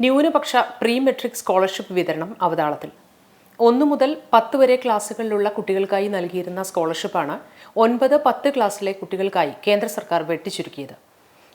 ന്യൂനപക്ഷ pre metric scholarship വിതരണം അവതാളത്തിൽ. ഒന്നു മുതൽ പത്ത് വരെ ക്ലാസ്സുകളിലുള്ള കുട്ടികൾക്കായി നൽകിയിരുന്ന സ്കോളർഷിപ്പാണ് ഒൻപത് പത്ത് ക്ലാസ്സിലെ കുട്ടികൾക്കായി കേന്ദ്ര സർക്കാർ വെട്ടിച്ചുരുക്കിയത്.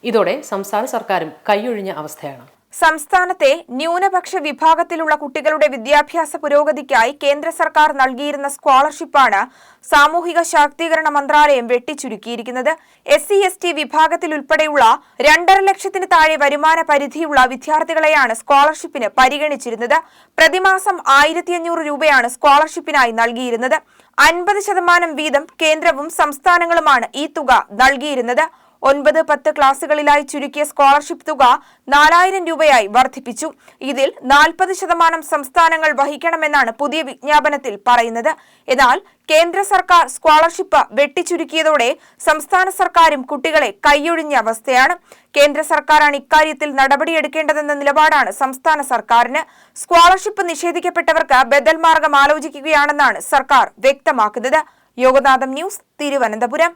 ഇതോടെ സംസ്ഥാന സർക്കാരും കൈയൊഴിഞ്ഞ അവസ്ഥയാണ്. സംസ്ഥാനത്തെ ന്യൂനപക്ഷ വിഭാഗത്തിലുള്ള കുട്ടികളുടെ വിദ്യാഭ്യാസ പുരോഗതിക്കായി കേന്ദ്ര സർക്കാർ നൽകിയിരുന്ന സ്കോളർഷിപ്പാണ് സാമൂഹിക ശാക്തീകരണ മന്ത്രാലയം വെട്ടിച്ചുരുക്കിയിരിക്കുന്നത്. എസ് സി എസ് ടി വിഭാഗത്തിൽ ഉൾപ്പെടെയുള്ള രണ്ടര ലക്ഷത്തിന് താഴെ വരുമാന പരിധിയുള്ള വിദ്യാർത്ഥികളെയാണ് സ്കോളർഷിപ്പിന് പരിഗണിച്ചിരുന്നത്. പ്രതിമാസം ആയിരത്തി അഞ്ഞൂറ് രൂപയാണ് സ്കോളർഷിപ്പിനായി നൽകിയിരുന്നത്. അൻപത് ശതമാനം വീതം കേന്ദ്രവും സംസ്ഥാനങ്ങളുമാണ് ഈ തുക നൽകിയിരുന്നത്. ഒൻപത് പത്ത് ക്ലാസുകളിലായി ചുരുക്കിയ സ്കോളർഷിപ്പ് തുക നാലായിരം രൂപയായി വർദ്ധിപ്പിച്ചു. ഇതിൽ നാൽപ്പത് ശതമാനം സംസ്ഥാനങ്ങൾ വഹിക്കണമെന്നാണ് പുതിയ വിജ്ഞാപനത്തിൽ പറയുന്നത്. എന്നാൽ കേന്ദ്ര സർക്കാർ സ്കോളർഷിപ്പ് വെട്ടിച്ചുരുക്കിയതോടെ സംസ്ഥാന സർക്കാരും കുട്ടികളെ കൈയൊഴിഞ്ഞ അവസ്ഥയാണ്. കേന്ദ്ര സർക്കാരാണ് ഇക്കാര്യത്തിൽ നടപടിയെടുക്കേണ്ടതെന്ന നിലപാടാണ് സംസ്ഥാന സർക്കാരിന്. സ്കോളർഷിപ്പ് നിഷേധിക്കപ്പെട്ടവർക്ക് ബദൽ മാർഗം ആലോചിക്കുകയാണെന്നാണ് സർക്കാർ വ്യക്തമാക്കുന്നത്. യോഗനാഥം ന്യൂസ് തിരുവനന്തപുരം.